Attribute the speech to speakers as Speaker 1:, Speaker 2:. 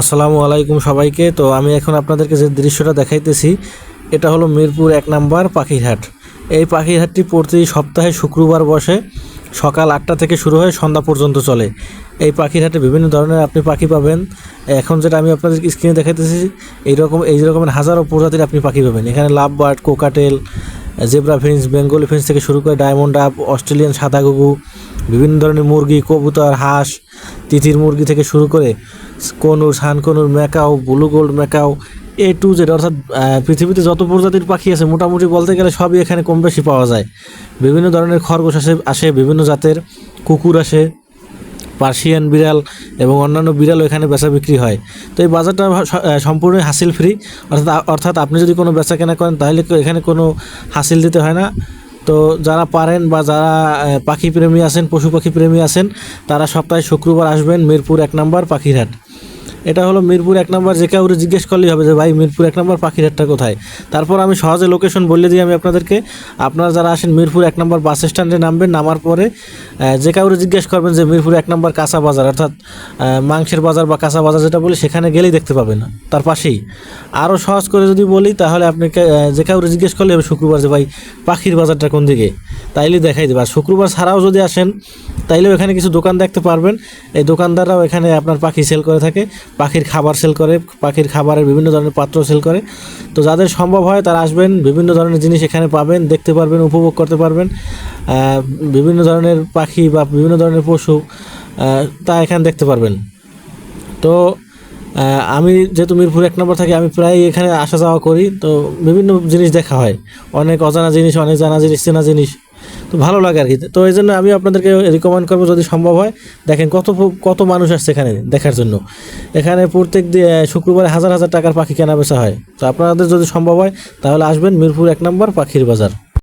Speaker 1: আসসালামু আলাইকুম সবাইকে। তো আমি এখন আপনাদেরকে যে দৃশ্যটা দেখাইতেছি, এটা হলো মিরপুর এক নাম্বার পাখিরহাট। এই পাখিরহাটটি প্রতি সপ্তাহে শুক্রবার বসে, সকাল আটটা থেকে শুরু হয় সন্ধ্যা পর্যন্ত চলে। এই পাখিরহাটে বিভিন্ন ধরনের আপনি পাখি পাবেন। এখন যেটা আমি আপনাদের স্ক্রিনে দেখাইতেছি, এইরকম এই রকমের হাজারো প্রজাতির আপনি পাখি পাবেন। এখানে love bird cockatiel, zebra finches Bengali finches থেকে শুরু করে ডায়মন্ড আপ অস্ট্রেলিয়ান সাদা গুগু বিভিন্ন ধরনের মুরগি, কবুতর, হাঁস তিতির মুরগি থেকে শুরু করে conure sun conure macaw blue gold macaw A to Z অর্থাৎ পৃথিবীতে যত প্রজাতির পাখি আছে, মোটামুটি বলতে গেলে সবই এখানে কম বেশি পাওয়া যায়। বিভিন্ন ধরনের খরগোশ আসে আসে, বিভিন্ন জাতের কুকুর আসে, পার্সিয়ান বিড়াল এবং অন্যান্য বিড়ালও এখানে বেচা বিক্রি হয়। তো এই বাজারটা সম্পূর্ণই হাসিল ফ্রি অর্থাৎ অর্থাৎ আপনি যদি কোনো বেচা কেনা করেন, তাহলে এখানে কোনো হাসিল দিতে হয় না। তো যারা পারেন বা যারা পাখি প্রেমী আছেন, পশু পাখি প্রেমী আছেন, তারা সপ্তাহে শুক্রবার আসবেন মিরপুর এক নম্বর পাখিরহাট। এটা হলো মিরপুর এক নম্বর, যে কাউরে জিজ্ঞেস করলেই হবে যে, ভাই, মিরপুর এক নম্বর পাখির হাটটা কোথায়? তারপর আমি সহজে লোকেশন বলে দিই আমি আপনাদেরকে। আপনারা যারা আসেন মিরপুর এক নম্বর বাস স্ট্যান্ডে নামবেন, নামার পরে যে কাউরে জিজ্ঞেস করবেন যে, মিরপুর এক নম্বর কাঁচা বাজার অর্থাৎ মাংসের বাজার বা কাঁচা বাজার যেটা বলি, সেখানে গেলেই দেখতে পাবেন তার পাশেই। আরও সহজ করে যদি বলি, তাহলে আপনি যে কাউরে জিজ্ঞেস করলে হবে শুক্রবার যে, ভাই, পাখির বাজারটা কোন দিকে? তাইলে দেখাই দেবে। আর শুক্রবার ছাড়াও যদি আসেন, তাইলেও এখানে কিছু দোকান দেখতে পারবেন। এই দোকানদাররাও এখানে আপনার পাখি সেল করে থাকে। পাখির খাবার সেল করে, পাখির খাবারের বিভিন্ন ধরনের পাত্র সেল করে। তো যাদের সম্ভব হয় তারা আসবেন, বিভিন্ন ধরনের জিনিস এখানে পাবেন, দেখতে পারবেন, উপভোগ করতে পারবেন। বিভিন্ন ধরনের পাখি বা বিভিন্ন ধরনের পশু তা এখানে দেখতে পারবেন। তো আমি যেহেতু মিরপুর এক নম্বর থাকি, আমি প্রায় এখানে আসা যাওয়া করি। তো বিভিন্ন জিনিস দেখা হয়। অনেক অজানা জিনিস, অনেক জানা জিনিস, চেনা জিনিস। তো ভালো লাগে আর কি তো এই জন্য আমি আপনাদেরকে রিকমেন্ড করব যদি সম্ভব হয়, দেখেন কত কত মানুষ আসছে এখানে দেখার জন্য। এখানে প্রত্যেক শুক্রবারে হাজার হাজার টাকার পাখি কেনা বেচা হয়। তো আপনাদের যদি সম্ভব হয়, তাহলে আসবেন মিরপুর এক নম্বর পাখির বাজার।